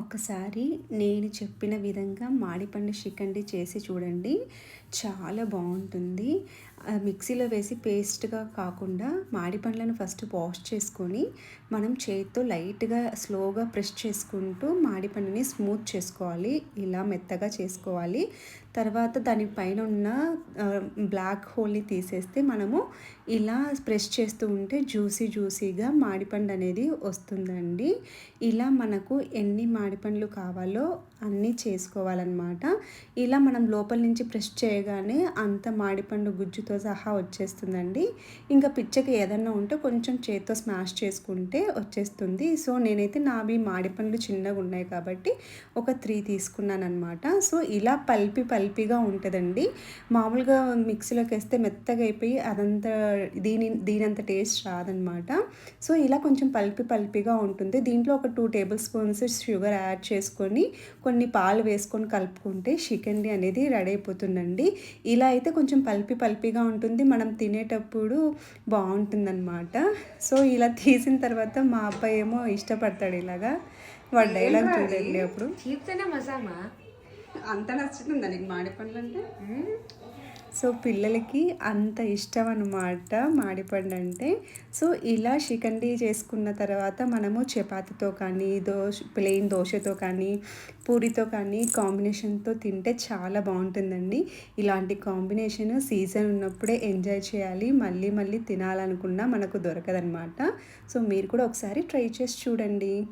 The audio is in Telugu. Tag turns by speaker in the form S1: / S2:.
S1: ఒకసారి నేను చెప్పిన విధంగా మాడిపండు చికెన్ చేసి చూడండి. చాలా బాగుంటుంది. మిక్సీలో వేసి పేస్ట్గా కాకుండా మాడిపండ్లను ఫస్ట్ వాష్ చేసుకొని మనం చేతితో లైట్గా స్లోగా ప్రెస్ చేసుకుంటూ మాడిపండుని స్మూత్ చేసుకోవాలి. ఇలా మెత్తగా చేసుకోవాలి. తర్వాత దానిపైన ఉన్న బ్లాక్ హోల్ని తీసేస్తే మనము ఇలా ప్రెస్ చేస్తూ ఉంటే జ్యూసీ జ్యూసీగా మాడిపండు అనేది వస్తుందండి. ఇలా మనకు ఎన్ని మాడిపండ్లు కావాలో అన్నీ చేసుకోవాలన్నమాట. ఇలా మనం లోపల నుంచి ప్రెస్ చేయగానే అంత మాడిపండు గుజ్జుతో సహా వచ్చేస్తుందండి. ఇంకా పిచ్చకి ఏదన్నా ఉంటే కొంచెం చేత్తో స్మాష్ చేసుకుంటే వచ్చేస్తుంది. సో నేనైతే నావి మాడిపండ్లు చిన్నగా ఉన్నాయి కాబట్టి ఒక త్రీ తీసుకున్నాను అనమాట సో ఇలా పల్పి పల్పిగా ఉంటుందండి. మామూలుగా మిక్సీలోకి వేస్తే మెత్తగా అయిపోయి అదంతా దీని దీనంత టేస్ట్ రాదనమాట. సో ఇలా కొంచెం పల్పి పల్పిగా ఉంటుంది. దీంట్లో ఒక two tablespoons sugar add చేసుకొని కొన్ని పాలు వేసుకొని కలుపుకుంటే చికెన్ అనేది రెడీ అయిపోతుందండి. ఇలా అయితే కొంచెం పల్పి పల్పిగా ఉంటుంది. మనం తినేటప్పుడు బాగుంటుందన్నమాట సో ఇలా తీసిన తర్వాత మా అబ్బాయి ఏమో ఇష్టపడతాడు ఇలాగా. వాడు డైలాగ్ చూడండి అప్పుడు. అంత నచ్చుతుందా నీకు మాడి పండ్లు అంటే సో పిల్లలకి అంత ఇష్టం అనమాట మాడిపండు అంటే సో ఇలా షికండి చేసుకున్న తర్వాత మనము చపాతీతో కానీ దోశ ప్లెయిన్ దోశతో కానీ పూరితో కానీ కాంబినేషన్తో తింటే చాలా బాగుంటుందండి. ఇలాంటి కాంబినేషన్ సీజన్ ఉన్నప్పుడే ఎంజాయ్ చేయాలి మళ్ళీ మళ్ళీ తినాలనుకున్నా మనకు దొరకదనమాట సో మీరు కూడా ఒకసారి ట్రై చేసి చూడండి.